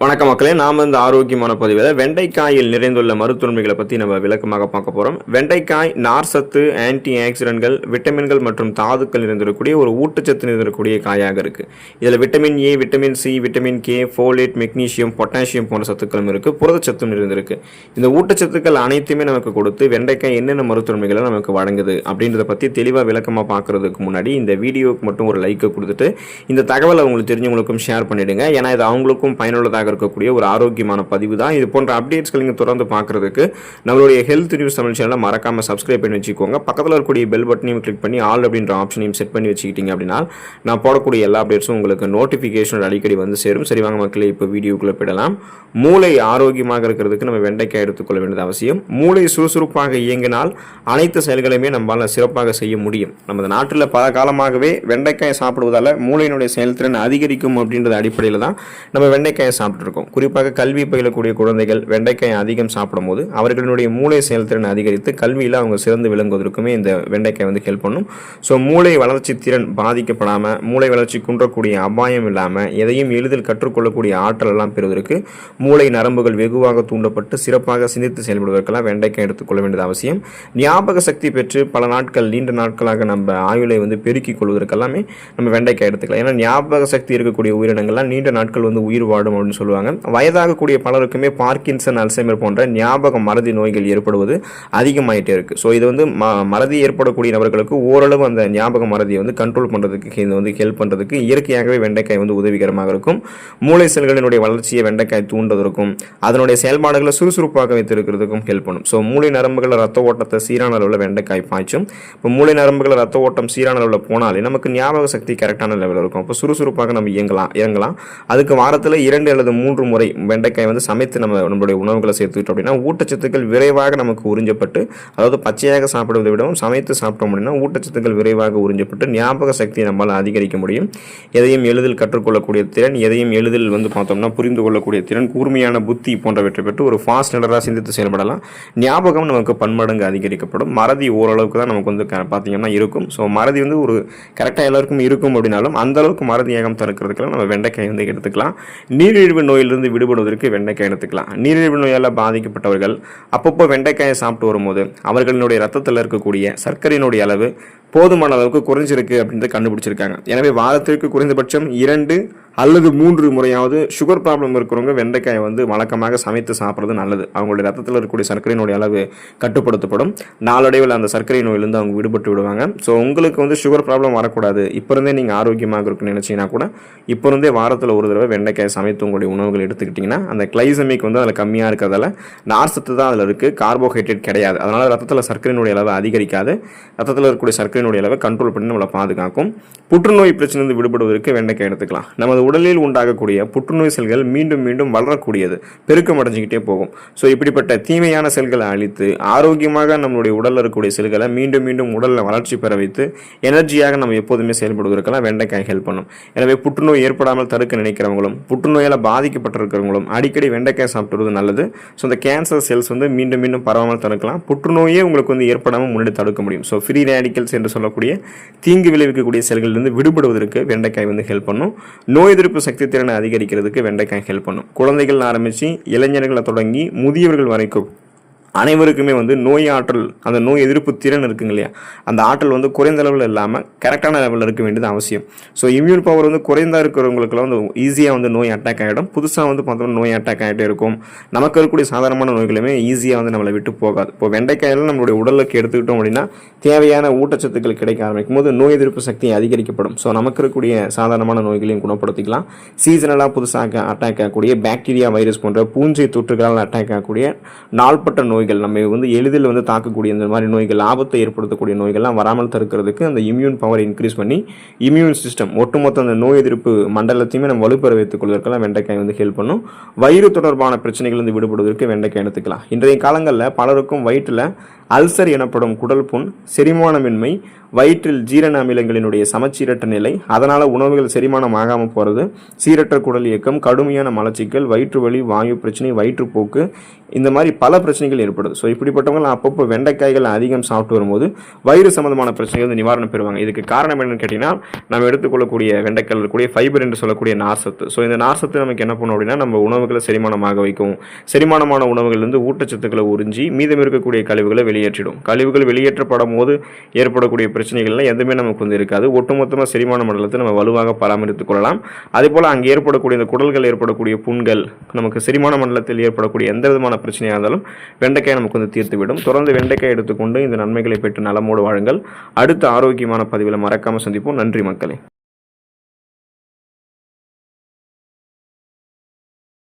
வணக்க மக்களே நாம் இந்த ஆரோக்கியமான பதிவில் வெண்டைக்காயில் நிறைந்துள்ள மருத்துவமைகளை பற்றி நம்ம விளக்கமாக பார்க்க போகிறோம் வெண்டைக்காய் நார் சத்து ஆன்டி ஆக்சிடென்ட்கள் விட்டமின்கள் மற்றும் தாதுக்கள் நிறைந்திருக்கக்கூடிய ஒரு ஊட்டச்சத்து நிறைந்திருக்கக்கூடிய காயாக இருக்குது இதில் vitamin A vitamin C vitamin K folate magnesium potassium போன்ற சத்துக்களும் இருக்குது புரதச்சத்தும் நிறைந்திருக்கு. இந்த ஊட்டச்சத்துக்கள் அனைத்துமே நமக்கு கொடுத்து வெண்டைக்காய் என்னென்ன மருத்துவமைகளை நமக்கு வழங்குது அப்படின்றத பற்றி தெளிவாக விளக்கமாக பார்க்குறதுக்கு முன்னாடி இந்த வீடியோவுக்கு மட்டும் ஒரு லைக்கை கொடுத்துட்டு இந்த தகவலை உங்களுக்கு தெரிஞ்சவங்களுக்கும் ஷேர் பண்ணிவிடுங்க ஏன்னா இது அவங்களுக்கும் பயனுள்ளதாக இருக்கக்கூடிய ஒரு ஆரோக்கியமான பதிவு தான் இது போன்ற அப்டேட்ஸ்கள் நீங்கள் தொடர்ந்து பார்க்குறதுக்கு நம்மளுடைய ஹெல்த் நியூஸ் தமிழ் சேனலை மறக்காமல் சப்ஸ்கிரைப் பண்ணி வச்சுக்கோங்க. பக்கத்தில் இருக்கக்கூடிய பெல் பட்டனையும் கிளிக் பண்ணி ஆல் அப்படின்ற ஆப்ஷனையும் செட் பண்ணி வச்சுக்கிட்டீங்க அப்படின்னா நான் போடக்கூடிய எல்லா அப்டேட்ஸும் உங்களுக்கு நோட்டிஃபிகேஷன் அடிக்கடி வந்து சேரும். சரி வாங்க மக்களே இப்போ வீடியோக்குள்ளே போயிடலாம். மூளை ஆரோக்கியமாக இருக்கிறதுக்கு நம்ம வெண்டைக்காய் எடுத்துக்கொள்ள வேண்டியது அவசியம். மூளை சுறுசுறுப்பாக இயங்கினால் அனைத்து செயல்களையுமே நம்மளால் சிறப்பாக செய்ய முடியும். நமது நாட்டில் பல காலமாகவே வெண்டைக்காய் சாப்பிடுவதால் மூளையினுடைய செயல்திறன் அதிகரிக்கும் அப்படின்றது அடிப்படையில் தான் நம்ம வெண்டைக்காயை சாப்பிட்டுருக்கோம். குறிப்பாக கல்வி பயிலக்கூடிய குழந்தைகள் வெண்டைக்காய் அதிகம் சாப்பிடும்போது அவர்களுடைய மூளை செயல்திறன் அதிகரித்து கல்வியில் அவங்க சிறந்து விளங்குவதற்குமே இந்த வெண்டைக்காய் வந்து ஹெல்ப் பண்ணும். ஸோ மூளை வளர்ச்சி திறன் பாதிக்கப்படாமல் மூளை வளர்ச்சி குன்றக்கூடிய அபாயம் இல்லாமல் எதையும் எளிதில் கற்றுக்கொள்ளக்கூடிய ஆற்றல் எல்லாம் பெறுவதற்கு மூளை நரம்புகள் வெகுவாக தூண்டப்பட்டு சிறப்பாக சிந்தித்து செயல்படுவதற்கெல்லாம் வெண்டைக்காய் எடுத்துக்கொள்ள வேண்டியது அவசியம். ஞாபக சக்தி பெற்று பல நாட்கள் நீண்ட நாட்களாக நம்ம ஆயுளை வந்து பெருக்கிக் கொள்வதற்கெல்லாமே நம்ம வெண்டைக்காய் எடுத்துக்கலாம். ஏன்னா ஞாபக சக்தி இருக்கக்கூடிய உயிரினங்கள்லாம் நீண்ட நாட்கள் வந்து உயிர் வாடும் அப்படின்னு சொல்லுவாங்க. வயதாகக்கூடிய பலருக்குமே பார்க்கின்சன் அல்சைமர் போன்ற ஞாபக மறதி நோய்கள் ஏற்படுவது அதிகமாயிட்டே இருக்கு. ஸோ இது வந்து ம மறதி ஏற்படக்கூடிய நபர்களுக்கு ஓரளவு அந்த ஞாபக மறதியை வந்து கண்ட்ரோல் பண்ணுறதுக்கு இது வந்து ஹெல்ப் பண்ணுறதுக்கு இயற்கையாகவே வெண்டைக்காய் வந்து உதவிகரமாக இருக்கும். மூளை செல்களினுடைய வளர்ச்சியை வெண்டைக்காய் தூண்டுவதற்கும் அதனுடைய செயல்பாடுகளை சுறுசுறுப்பாக வைத்திருக்கிறதுக்கும் ஹெல்ப் பண்ணும். ஸோ மூளை நரம்புகள் ரத்த ஓட்டத்தை சீரான அளவில் வெண்டைக்காய் பாய்ச்சும். இப்போ மூளை நரம்புகள் ரத்த ஓட்டம் சீரான அளவில் போனாலே நமக்கு ஞாபக சக்தி கரெக்டான லெவலில் இருக்கும். அப்போ சுறுசுறுப்பாக நம்ம இயங்கலாம் இயங்கலாம் அதுக்கு வாரத்தில் இரண்டு அல்லது மூன்று முறை வெண்டைக்காய் வந்து சமைத்து நம்ம நம்மளுடைய உணவுகளை சேர்த்துக்கிட்டோம் அப்படின்னா ஊட்டச்சத்துக்கள் விரைவாக நமக்கு உறிஞ்சப்பட்டு அதாவது பச்சையாக சாப்பிடுவதை விடவும் சமைத்து சாப்பிட்டோம் அப்படின்னா ஊட்டச்சத்துக்கள் விரைவாக உறிஞ்சப்பட்டு ஞாபக சக்தியை நம்மளால் அதிகரிக்க முடியும். எதையும் எளிதில் கற்றுக்கொள்ளக்கூடிய திறன் எதையும் எளிதில் வந்து பார்த்தோம்னா புரிந்து கொள்ளக்கூடிய திறன் கூர்மையான புத்தி போன்றவற்றை பெற்று ஒரு ஃபாஸ்ட் நடராக சிந்தித்து செயல்படலாம். ஞாபகம் நமக்கு பன்மடங்கு அதிகரிக்கப்படும். மறதி ஓரளவுக்கு தான் நமக்கு வந்து க- பார்த்தீங்கன்னா இருக்கும். ஸோ மறதி வந்து ஒரு கரெக்டாக எல்லாருக்கும் இருக்கும் அப்படின்னாலும் அந்தளவுக்கு மறதி ஏகம் தடுக்கிறதுக்கெல்லாம் நம்ம வெண்டைக்காய் வந்து எடுத்துக்கலாம். நீரிழிவு நோயிலிருந்து விடுபடுவதற்கு வெண்டைக்காய் எடுத்துக்கலாம். நீரிழிவு நோயால் பாதிக்கப்பட்டவர்கள் அப்பப்போ வெண்டைக்காயை சாப்பிட்டு வரும்போது அவர்களினுடைய ரத்தத்தில் இருக்கக்கூடிய சர்க்கரையினுடைய அளவு போதுமான அளவுக்கு குறைஞ்சிருக்கு அப்படின்றத கண்டுபிடிச்சிருக்காங்க. எனவே வாரத்திற்கு குறைந்தபட்சம் இரண்டு அல்லது மூன்று முறையாவது சுகர் ப்ராப்ளம் இருக்கிறவங்க வெண்டைக்காயை வந்து வழக்கமாக சமைத்து சாப்பிட்றது நல்லது. அவங்களுடைய ரத்தத்தில் இருக்கக்கூடிய சர்க்கரையினுடைய அளவு கட்டுப்படுத்தப்படும். நாளடைவில் அந்த சர்க்கரை நோயிலிருந்து அவங்க விடுபட்டு விடுவாங்க. ஸோ உங்களுக்கு வந்து சுகர் ப்ராப்ளம் வரக்கூடாது. இப்போ இருந்தே நீங்கள் ஆரோக்கியமாக இருக்குன்னு நினச்சிங்கன்னா கூட இப்போ இருந்தே வாரத்தில் ஒரு தடவை வெண்டைக்காயை சமைத்து உங்களுடைய உணவுகள் எடுத்துக்கிட்டிங்கன்னா அந்த கிளைசமிக் வந்து அதில் கம்மியாக இருக்கிறதால நார்சத்து தான் அதில் இருக்குது கார்போஹைட்ரேட் கிடையாது. அதனால் ரத்தத்தில் சர்க்கரையினுடைய அளவு அதிகரிக்காது. ரத்தத்தில் இருக்கக்கூடிய சர்க்கரை சர்க்கரையினுடைய அளவை கண்ட்ரோல் பண்ணி நம்மளை பாதுகாக்கும். புற்றுநோய் பிரச்சனை விடுபடுவதற்கு வெண்டைக்காய் எடுத்துக்கலாம். நமது உடலில் உண்டாகக்கூடிய புற்றுநோய் செல்கள் மீண்டும் மீண்டும் வளரக்கூடியது. பெருக்கம் அடைஞ்சிக்கிட்டே போகும். ஸோ இப்படிப்பட்ட தீமையான செல்களை அழித்து ஆரோக்கியமாக நம்மளுடைய உடலில் இருக்கக்கூடிய செல்களை மீண்டும் மீண்டும் உடலில் வளர்ச்சி பெற வைத்து எனர்ஜியாக நம்ம எப்போதுமே செயல்படுவதற்கெல்லாம் வெண்டைக்காய் ஹெல்ப் பண்ணும். எனவே புற்றுநோய் ஏற்படாமல் தடுக்க நினைக்கிறவங்களும் புற்றுநோயால் பாதிக்கப்பட்டிருக்கிறவங்களும் அடிக்கடி வெண்டைக்காய் சாப்பிடுவது நல்லது. ஸோ இந்த கேன்சர் செல்ஸ் வந்து மீண்டும் மீண்டும் பரவாமல் தடுக்கலாம். புற்றுநோயே உங்களுக்கு வந்து ஏற்படாமல் முன்னாடி தடுக்க முடியும். ஸோ ஃப்ரீ ரேடிக்கல்ஸ் என்று சொல்லக்கூடிய தீங்கு விளைவிக்கக்கூடிய செயல்களிலிருந்து விடுபடுவதற்கு வெண்டைக்காய் வந்து ஹெல்ப் பண்ணும். நோய் எதிர்ப்பு சக்தி திறனை அதிகரிக்கிறதுக்கு வெண்டைக்காய் ஹெல்ப் பண்ணும். குழந்தைகள் ஆரம்பித்து இளைஞர்களை தொடங்கி முதியவர்கள் வரைக்கும் அனைவருக்குமே வந்து நோய் ஆற்றல் அந்த நோய் எதிர்ப்பு திறன் இருக்குங்க இல்லையா? அந்த ஆற்றல் வந்து குறைந்த அளவில் இல்லாமல் கரெக்டான லெவலில் இருக்க வேண்டியது அவசியம். ஸோ இம்யூன் பவர் வந்து குறைந்தா இருக்கிறவங்களுக்குலாம் வந்து ஈஸியாக வந்து நோய் அட்டாக் ஆகிடும் புதுசாக வந்து பார்த்தோம்னா நோய் அட்டாக் ஆகிட்டே இருக்கும். நமக்கு இருக்கக்கூடிய சாதாரணமான நோய்களுமே ஈஸியாக வந்து நம்மளை விட்டு போகாது. இப்போ வெண்டைக்காயெல்லாம் நம்மளுடைய உடலுக்கு எடுத்துக்கிட்டோம் அப்படின்னா தேவையான ஊட்டச்சத்துக்கள் கிடைக்க ஆரம்பிக்கும் போது நோய் எதிர்ப்பு சக்தி அதிகரிக்கப்படும். ஸோ நமக்கு இருக்கக்கூடிய சாதாரணமான நோய்களையும் குணப்படுத்திக்கலாம். சீசனலாக புதுசாக அட்டாக் ஆகக்கூடிய பாக்டீரியா வைரஸ் போன்ற பூஞ்சை தொற்றுகளால் அட்டாக் ஆகக்கூடிய நாள்பட்ட நோய் நோய்கள் நம்ம வந்து எளிதில் வந்து தாக்கக்கூடிய இந்த மாதிரி நோய்கள் ஆபத்தை ஏற்படுத்தக்கூடிய நோய்கள்லாம் வராமல் தடுக்கிறதுக்கு அந்த இம்யூன் பவர் இன்க்ரீஸ் பண்ணி இம்யூன் சிஸ்டம் ஒட்டுமொத்த அந்த நோய் எதிர்ப்பு மண்டலத்தையுமே நம்ம வலுப்பெற வைத்துக் கொள்வதற்கெல்லாம் வெண்டைக்காய் வந்து ஹெல்ப் பண்ணும். வயிறு தொடர்பான பிரச்சனைகள் வந்து விடுபடுவதற்கு வெண்டைக்காய் எடுத்துக்கலாம். இன்றைய காலங்களில் பலருக்கும் வயிற்றில் அல்சர் எனப்படும் குடல் புண் செரிமானமின்மை வயிற்றில் ஜீரண அமிலங்களினுடைய சமச்சீரற்ற நிலை அதனால் உணவுகள் செரிமானம் ஆகாமல் போகிறது சீரற்ற குடல் இயக்கம் கடுமையான மலச்சிக்கல் வயிற்று வலி வாயு பிரச்சனை வயிற்றுப்போக்கு இந்த மாதிரி பல பிரச்சனைகள் ஏற்படுது. ஸோ இப்படிப்பட்டவங்க அப்பப்போ வெண்டைக்காய்கள் அதிகம் சாப்பிட்டு வரும்போது வயிறு சம்மந்தமான பிரச்சனைகள் வந்து நிவாரணம் பெறுவாங்க. இதுக்கு காரணம் என்னன்னு கேட்டிங்கன்னா நம்ம எடுத்துக்கொள்ளக்கூடிய வெண்டைக்காயில் இருக்கக்கூடிய ஃபைபர் என்று சொல்லக்கூடிய நார்சத்து. ஸோ இந்த நார்சத்து நமக்கு என்ன பண்ணும் அப்படின்னா நம்ம உணவுகளை செரிமானமாக வைக்கும். செரிமானமான உணவுகள் வந்து ஊட்டச்சத்துக்களை உறிஞ்சி மீதம் இருக்கக்கூடிய கழிவுகளை வெளியேற்றிடும். கழிவுகள் வெளியேற்றப்படும் போது ஏற்படக்கூடிய பிரச்சனைகள்லாம் எதுவுமே நமக்கு வந்து இருக்காது. ஒட்டுமொத்தமாக செரிமான மண்டலத்தை நம்ம வலுவாக பராமரித்துக் கொள்ளலாம். அதே போல் அங்கே ஏற்படக்கூடிய இந்த குடல்கள் ஏற்படக்கூடிய புண்கள் நமக்கு செரிமான மண்டலத்தில் ஏற்படக்கூடிய எந்த விதமான பிரச்சனையாக இருந்தாலும் வெண்டைக்காய் நமக்கு வந்து தீர்த்துவிடும். தொடர்ந்து வெண்டைக்காய் எடுத்துக்கொண்டு இந்த நன்மைகளை பெற்று நலமோடு வாழுங்கள். அடுத்த ஆரோக்கியமான பதிவில் மறக்காமல் சந்திப்போம். நன்றி மக்களே.